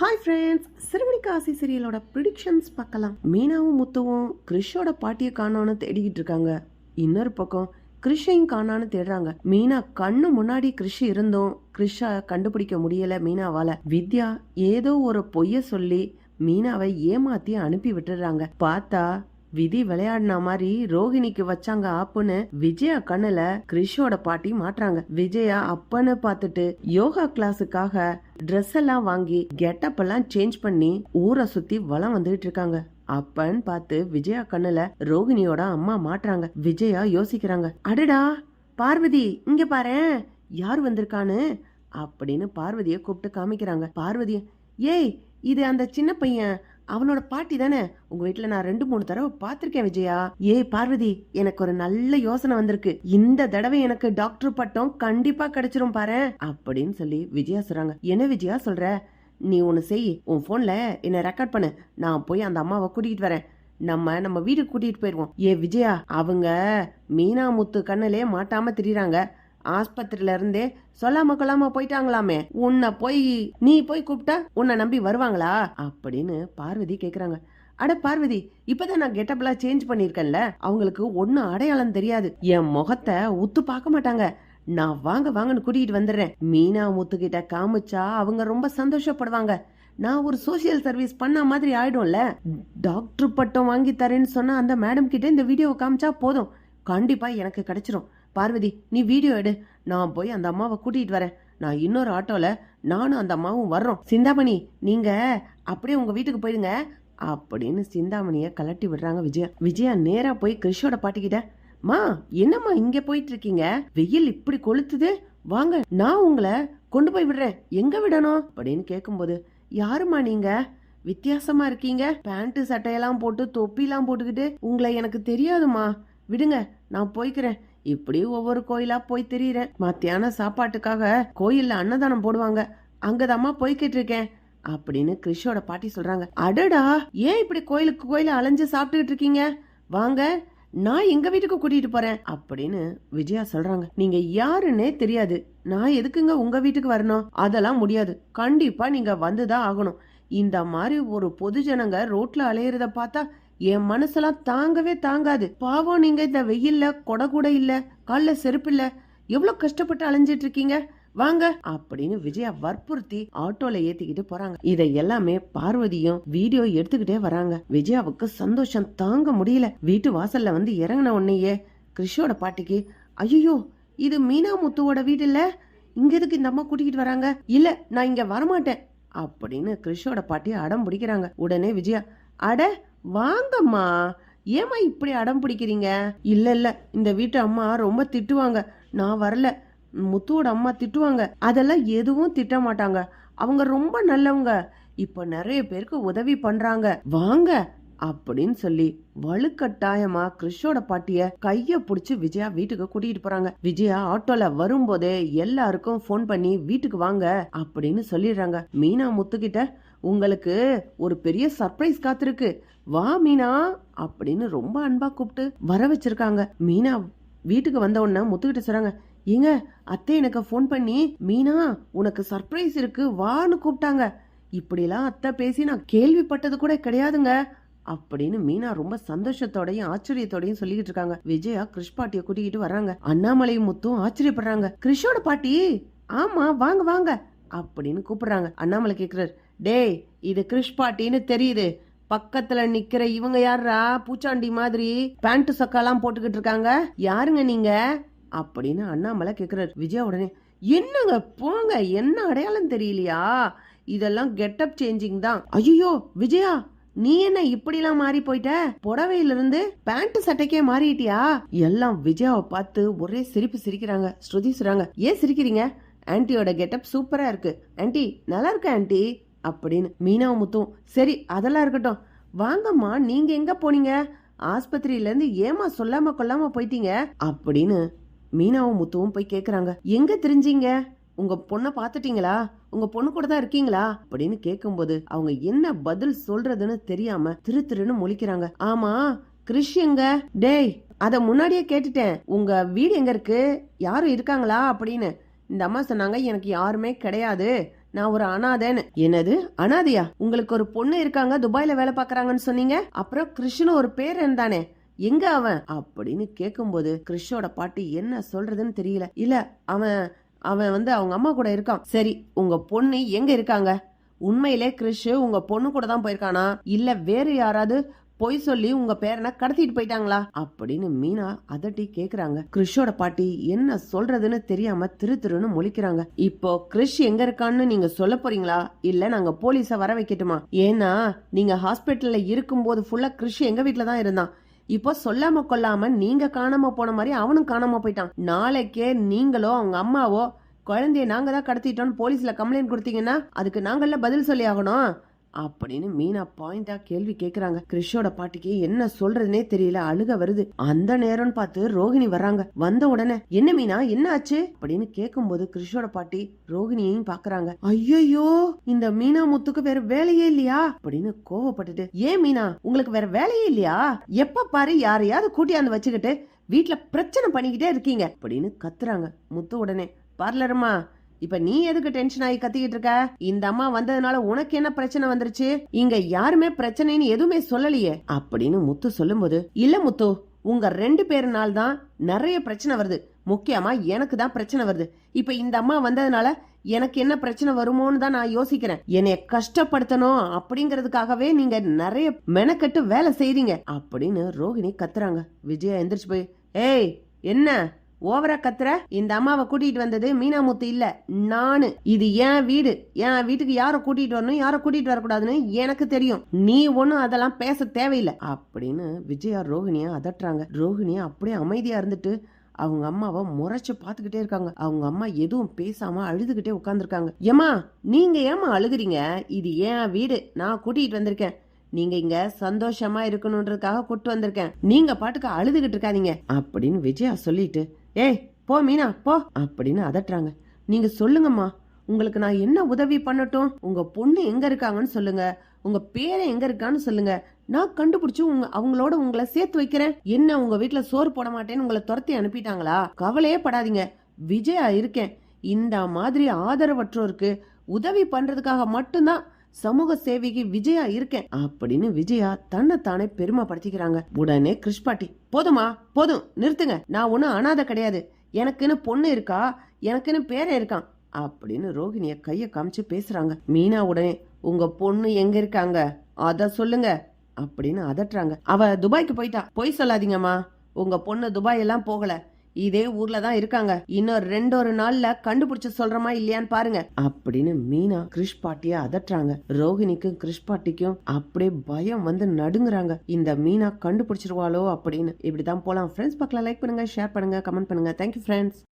Hi friends சிறுவனிக்காசி காசி சீரியலோட ப்ரிடிக்ஷன்ஸ் பார்க்கலாம். மீனாவும் முத்துவும் கிறிஷோட பாட்டியை காணோன்னு தேடிக்கிட்டு இருக்காங்க. இன்னொரு பக்கம் கிறிஷையும் காணான்னு தேடுறாங்க. மீனா கண்ணு முன்னாடி கிறிஷ் இருந்தும் கிறிஷா கண்டுபிடிக்க முடியல மீனாவால. வித்யா ஏதோ ஒரு பொய்ய சொல்லி மீனாவை ஏமாத்தி அனுப்பி விட்டுறாங்க. பார்த்தா விதி விளையாடின மாதிரி ரோஹிணிக்கு வச்சாங்க ஆப்புன்னு விஜயா கண்ணுல கிரிஷோட பாட்டி மாட்டுறாங்க. விஜயா அப்பன்னு பார்த்துட்டு யோகா கிளாஸுக்காக ட்ரெஸ் எல்லாம் வாங்கி கெட்டப் எல்லாம் சேஞ்ச் பண்ணி ஊரை சுத்தி வளம் வந்துகிட்டு இருக்காங்க. அப்பன்னு பார்த்து விஜயா கண்ணுல ரோகிணியோட அம்மா மாட்டுறாங்க. விஜயா யோசிக்கிறாங்க. அடடா பார்வதி இங்க பாரு யார் வந்திருக்கான்னு அப்படின்னு பார்வதியை கூப்பிட்டு காமிக்கிறாங்க. பார்வதிய ஏய் இது அந்த சின்ன பையன் அவனோட பாட்டி தானே? உங்க வீட்டுல நான் ரெண்டு மூணு தடவை பார்த்திருக்கேன் விஜயா. ஏய் பார்வதி எனக்கு ஒரு நல்ல யோசனை வந்திருக்கு. இந்த தடவை எனக்கு டாக்டர் பட்டம் கண்டிப்பா கிடைச்சிரும் பாரு அப்படின்னு சொல்லி விஜயா சொல்றாங்க. என்ன விஜயா சொல்ற? நீ ஒன்னு செய் உன் போன்ல என்ன ரெக்கார்ட் பண்ணு. நான் போய் அந்த அம்மாவை கூட்டிகிட்டு வரேன். நம்ம நம்ம வீட்டுக்கு கூட்டிட்டு போயிருவோம். ஏ விஜயா அவங்க மீனா முத்து கண்ணிலே மாட்டாம திரியறாங்க. ஆஸ்பத்திரியில இருந்தே சொல்லாம கொள்ளாம போயிட்டாங்களாமே. உன்னை போய் நீ போய் கூப்பிட்டா உன்னை நம்பி வருவாங்களா? அப்படின்னு பார்வதி கேக்குறாங்க. அட பார்வதி இப்பதான் நான் கெட்டப்லாம் சேஞ்ச் பண்ணிருக்கேன்ல அவங்களுக்கு ஒன்னும் அடையாளம் தெரியாது. என் முகத்தை உத்து பார்க்க மாட்டாங்க. நான் வாங்க வாங்கன்னு கூட்டிகிட்டு வந்துடுறேன். மீனா முத்துக்கிட்ட காமிச்சா அவங்க ரொம்ப சந்தோஷப்படுவாங்க. நான் ஒரு சோசியல் சர்வீஸ் பண்ண மாதிரி ஆயிடும்ல. டாக்டர் பட்டம் வாங்கி தரேன்னு சொன்னா அந்த மேடம் கிட்ட இந்த வீடியோவை காமிச்சா போதும். கண்டிப்பா எனக்கு கிடைச்சிரும். பார்வதி நீ வீடியோ எடு. நான் போய் அந்த அம்மாவை கூட்டிட்டு வரேன். நான் இன்னொரு ஆட்டோல நானும் அந்த அம்மாவும் வர்றோம். சிந்தாமணி நீங்க அப்படியே உங்க வீட்டுக்கு போயிடுங்க. அப்படின்னு சிந்தாமணிய கலட்டி விடுறாங்க விஜயா. விஜயா நேரா போய் கிறிஷோட பாட்டிக்கிட்ட மா என்னம்மா இங்க போயிட்டு இருக்கீங்க வெயில் இப்படி கொளுத்துது. வாங்க நான் உங்களை கொண்டு போய் விடுறேன். எங்க விடணும்? அப்படின்னு கேட்கும்போது யாருமா நீங்க? வித்தியாசமா இருக்கீங்க. பேண்ட்டு சட்டையெல்லாம் போட்டு தொப்பிலாம் போட்டுக்கிட்டு உங்களை எனக்கு தெரியாதுமா விடுங்க நான் போய்க்கிறேன். இப்படி ஒவ்வொரு கோயிலா போய் தெரியுறேன் மத்தியான சாப்பாட்டுக்காக கோயில்ல அன்னதானம் போடுவாங்க. அங்கதாம்மா போய்கிட்டு இருக்கேன். அப்படின்னு கிறிஷோட பாட்டி சொல்றாங்க. அடடா ஏன் இப்படி கோயிலுக்கு கோயில அலைஞ்சு சாப்பிட்டுக்கிட்டு இருக்கீங்க? வாங்க நான் எங்க வீட்டுக்கு கூட்டிட்டு போறேன். அப்படின்னு விஜயா சொல்றாங்க. நீங்க யாருன்னே தெரியாது. நான் எதுக்குங்க உங்க வீட்டுக்கு வரணும்? அதெல்லாம் முடியாது. கண்டிப்பா நீங்க வந்துதான் ஆகணும். இந்த மாதிரி ஒரு பொது ஜனங்க ரோட்ல அலையிறத பார்த்தா என் மனசெல்லாம் தாங்கவே தாங்காது. பாவம் நீங்க இந்த வெயில்ல கொடை கூட இல்ல கால்ல செருப்பு இல்ல எவ்வளவு கஷ்டப்பட்டு அலைஞ்சிட்டு இருக்கீங்க? வாங்க அப்படின்னு விஜயா வற்புறுத்தி ஆட்டோல ஏத்திக்கிட்டு போறாங்க. இதை எல்லாமே பார்வதியும் வீடியோ எடுத்துக்கிட்டே வராங்க. விஜயாவுக்கு சந்தோஷம் தாங்க முடியல. வீட்டு வாசல்ல வந்து இறங்கின உடனேயே கிறிஷோட பாட்டிக்கு ஐயோ இது மீனா முத்துவோட வீடு இல்ல? இங்க எதுக்கு இந்த அம்மா கூட்டிக்கிட்டு வராங்க? இல்ல நான் இங்க வரமாட்டேன். அப்படின்னு கிறிஷோட பாட்டி அடம் பிடிக்கிறாங்க. உடனே விஜயா அட வாங்கம்மா. ஏமா இப்படி அடம் பிடிக்கிறீங்க? இல்ல இல்ல. இந்த வீட்டு அம்மா ரொம்ப திட்டுவாங்க. நான் வரல. முத்துவோட அம்மா திட்டுவாங்க. அதெல்லாம் எதுவும் திட்ட மாட்டாங்க. அவங்க ரொம்ப நல்லவங்க. இப்ப நிறைய பேருக்கு உதவி பண்றாங்க. வாங்க அப்படின்னு சொல்லி வலுக்கட்டாயமா கிறிஷோட பாட்டிய கைய புடிச்சு விஜயா வீட்டுக்கு கூட்டிட்டு போறாங்க. விஜயா ஆட்டோல வரும்போதே எல்லாருக்கும் ஃபோன் பண்ணி வீட்டுக்கு வாங்க அப்படின்னு சொல்லிடுறாங்க. மீனா முத்துக்கிட்ட உங்களுக்கு ஒரு பெரிய சர்ப்ரைஸ் காத்திருக்கு. வா மீனா அப்படின்னு ரொம்ப அன்பா கூப்பிட்டு வர வச்சிருக்காங்க. மீனா வீட்டுக்கு வந்த உடனே முத்துக்கிட்ட சொல்றாங்க ஏங்க அத்தை எனக்கு ஃபோன் பண்ணி மீனா உனக்கு சர்ப்ரைஸ் இருக்கு வான்னு கூப்பிட்டாங்க. இப்படிலாம் அத்தை பேசி நான் கேள்விப்பட்டது கூட கிடையாதுங்க அப்படின்னு மீனா ரொம்ப சந்தோஷத்தோடயும் ஆச்சரியத்தோடையும் சொல்லிக்கிட்டு இருக்காங்க. விஜயா கிருஷ் பாட்டிய கூட்டிக்கிட்டு வர்றாங்க. அண்ணாமலையும் முத்தும் ஆச்சரியப்படுறாங்க. கிருஷோட பாட்டி? ஆமா வாங்க வாங்க அப்படின்னு கூப்பிடுறாங்க. அண்ணாமலை கேக்குறாரு டேய் இது கிறிஷ் பாட்டின்னு தெரியுது. பக்கத்துல நிக்கிற இவங்க யாரா பூச்சாண்டி மாதிரி பேண்ட் சக்காலாம் போட்டுக்கிட்டு இருக்காங்க. யாருங்க நீங்க? அப்படின்னு அண்ணாமலை கேக்குறாரு. விஜயா உடனே என்னங்க போங்க என்ன அடையாளம் தெரியலையா? இதெல்லாம் கெட்டப் சேஞ்சிங் தான். ஐயோ விஜயா நீ என்ன இப்படிலாம் மாறி போயிட்ட? புடவையில இருந்து பேண்ட் சட்டைக்கே மாறிட்டியா? எல்லாம் விஜயாவை பார்த்து ஒரே சிரிப்பு சிரிக்கிறாங்க. ஸ்ருதி சொல்றாங்க ஏன் சிரிக்கிறீங்க? ஆன்டியோட கெட்டப் சூப்பரா இருக்கு. ஆன்டி நல்லா இருக்கு ஆன்டி அப்படின்னு மீனா முத்தும் சரி அதெல்லாம் இருக்கட்டும். வாங்கம்மா நீங்க எங்க போனீங்க? ஆஸ்பத்திரியிலேருந்து ஏமா சொல்லாம கொல்லாம போயிட்டீங்க? அப்படின்னு மீனாவும் முத்துவும் போய் கேட்குறாங்க எங்க தெரிஞ்சீங்க? உங்க பொண்ணை பார்த்துட்டீங்களா? உங்க பொண்ணு கூட தான் இருக்கீங்களா? அப்படின்னு கேட்கும்போது அவங்க என்ன பதில் சொல்றதுன்னு தெரியாம திரு திருன்னு முழிக்கிறாங்க. ஆமா கிறிஷ் எங்க? டேய் அத முன்னாடியே கேட்டுட்டேன். உங்க வீடு எங்க இருக்கு? யாரும் இருக்காங்களா? அப்படின்னு இந்த அம்மா சொன்னாங்க. எனக்கு யாருமே கிடையாது. நான் ஒரு அனாதைன்னு. என்னது? அனாதையா? உங்களுக்கு ஒரு பொண்ணு இருக்காங்க துபாயில வேலை பாக்குறாங்கன்னு சொன்னீங்க? அப்புறம் கிருஷ்ணு ஒரு பேர் இருந்தானே. எங்க அவன்? அப்படின்னு கேட்கும்போது கிறிஷோட பாட்டி என்ன சொல்றதுன்னு தெரியல. இல்ல அவன் அவன் வந்து அவங்க அம்மா கூட இருக்கான். சரி உங்க பொண்ணு எங்க இருக்காங்க? உண்மையிலே கிறிஷ் உங்க பொண்ணு கூட தான் போயிருக்கானா? இல்ல வேற யாராவது பொய் சொல்லி உங்க பேரனை கடத்திட்டு போயிட்டாங்களா? அப்படின்னு மீனா அதட்டி கேக்குறாங்க. கிறிஷோட பாட்டி என்ன சொல்றதுன்னு தெரியாம திரு திருன்னு முழிக்கிறாங்க. இப்போ கிறிஷ் எங்க இருக்கான்னு நீங்க சொல்ல போறீங்களா? இல்ல நாங்க போலீஸ வர வைக்கட்டுமா? ஏன்னா நீங்க ஹாஸ்பிட்டல்ல இருக்கும்போது ஃபுல்லா கிறிஷ் எங்க வீட்ல தான் இருந்தான். இப்போ சொல்லாம கொல்லாம நீங்க காணாம போன மாதிரி அவனும் காணாம போயிட்டான். நாளைக்கே நீங்களோ அவங்க அம்மாவோ குழந்தைய நாங்க தான் கடத்திட்டோம்னு போலீஸ்ல கம்ப்ளைண்ட் கொடுத்தீங்கன்னா அதுக்கு நாங்கள்ல பதில் சொல்லி ஆகணும் அப்படின்னு மீனா பாயிண்டா கேள்வி கேக்குறாங்க. கிறிஷோட பாட்டிக்கு என்ன சொல்றதுனே தெரியல. அழுக வருது. அந்த நேரம்னு பார்த்து ரோகிணி வர்றாங்க. வந்த உடனே என்ன மீனா என்ன ஆச்சு அப்படின்னு கேட்கும்போது கிறிஷோட பாட்டி ரோகிணியையும் பாக்குறாங்க. ஐயோ இந்த மீனா முத்துக்கு வேற வேலையே இல்லையா? அப்படின்னு கோவப்பட்டுட்டு ஏன் மீனா உங்களுக்கு வேற வேலையே இல்லையா? எப்ப பாரு யாரையாவது கூட்டியாந்து வச்சுக்கிட்டு வீட்டுல பிரச்சனை பண்ணிக்கிட்டே இருக்கீங்க. அப்படின்னு கத்துறாங்க. முத்து உடனே பார்லருமா இப்ப நீ எதுக்கு டென்ஷன் ஆகி கத்திக்கிட்டு இருக்க? இந்த அம்மா வந்ததுனால உனக்கு என்ன பிரச்சனை வந்துருச்சு? இங்க யாருமே பிரச்சனைன்னு எதுவுமே சொல்லலையே. அப்படின்னு முத்து சொல்லும்போது இல்ல முத்து உங்க ரெண்டு பேருனால தான் நிறைய பிரச்சனை வருது. முக்கியமா எனக்கு தான் பிரச்சனை வருது. இப்ப இந்த அம்மா வந்ததுனால எனக்கு என்ன பிரச்சனை வருமோன்னு தான் நான் யோசிக்கிறேன். என்னைய கஷ்டப்படுத்தணும் அப்படிங்கறதுக்காகவே நீங்க நிறைய மெனக்கட்டு வேலை செய்றீங்க. அப்படின்னு ரோஹிணி கத்துறாங்க. விஜயா எந்திரிச்சு போய் ஏய் என்ன? ஓவரா கத்துற? இந்த அம்மாவை கூட்டிட்டு வந்தது மீனாமுத்து இல்ல. நானு. இது என் வீடு. என் வீட்டுக்கு யாரை கூட்டிட்டு வரணும் யாரை கூட்டிட்டு வரக்கூடாதுன்னு எனக்கு தெரியும். நீ ஒன்னும் அதெல்லாம் பேச தேவையில்லை. அப்படின்னு விஜயா ரோஹிணியா அதட்டுறாங்க. ரோஹிணியா அப்படியே அமைதியா இருந்துட்டு அவங்க அம்மாவை முறைச்சு பார்த்துக்கிட்டே இருக்காங்க. அவங்க அம்மா எதுவும் பேசாம அழுதுகிட்டே உட்காந்துருக்காங்க ஏமா நீங்க ஏமா அழுகுறீங்க? இது என் வீடு. நான் கூட்டிட்டு வந்திருக்கேன். நீங்க இங்க சந்தோஷமா இருக்கணுன்றதுக்காக கூட்டு வந்திருக்கேன். நீங்க பாட்டுக்கு அழுதுகிட்டு இருக்காதீங்க. அப்படின்னு விஜயா சொல்லிட்டு ஏய் போ மீனா போ. அப்படின்னு அதட்டுறாங்க. நீங்க சொல்லுங்கம்மா உங்களுக்கு நான் என்ன உதவி பண்ணட்டும்? உங்க பொண்ணு எங்க இருக்காங்கன்னு சொல்லுங்க. உங்க பேரை எங்க இருக்கான்னு சொல்லுங்க. நான் கண்டுபிடிச்சு உங்க அவங்களோட உங்களை சேர்த்து வைக்கிறேன். என்ன உங்க வீட்டுல சோறு போட மாட்டேன்னு உங்களை துரத்தி அனுப்பிட்டாங்களா? கவலையே படாதீங்க. விஜயா இருக்கேன். இந்த மாதிரி ஆதரவற்றோருக்கு உதவி பண்றதுக்காக மட்டும்தான் சமூக சேவிக்கு விஜயா இருக்கேன் அப்படின்னு விஜயா தன்னைத்தானே பெருமைப்படுத்திக்கிறாங்க. உடனே கிருஷ்பாட்டி போதுமா போதும் நிறுத்துங்க. நான் ஒன்னும் அனாதை கிடையாது. எனக்குன்னு பொண்ணு இருக்கா? எனக்குன்னு பேரே இருக்கான். அப்படின்னு ரோகிணிய கைய காமிச்சு பேசுறாங்க. மீனா உடனே உங்க பொண்ணு எங்க இருக்காங்க? அத சொல்லுங்க. அப்படின்னு அதட்டுறாங்க. அவ துபாய்க்கு போயிட்டா. பொய் சொல்லாதீங்கம்மா. உங்க பொண்ணு துபாய் எல்லாம் போகல. இதே ஊர்ல தான் இருக்காங்க. இன்னும் ரெண்டொரு நாள்ல கண்டுபிடிச்சு சொல்றமா இல்லையான்னு பாருங்க. அப்படின்னு மீனா கிருஷ் பாட்டிய அதட்டுறாங்க. ரோஹிணிக்கும் கிருஷ் பாட்டிக்கும் அப்படியே பயம் வந்து நடுங்குறாங்க. இந்த மீனா கண்டுபிடிச்சிருவாளோ அப்படின்னு. இப்படிதான் போலாம். ஃப்ரெண்ட்ஸ் பக்கம் லைக் பண்ணுங்க ஷேர் பண்ணுங்க கமெண்ட் பண்ணுங்க. Thank you friends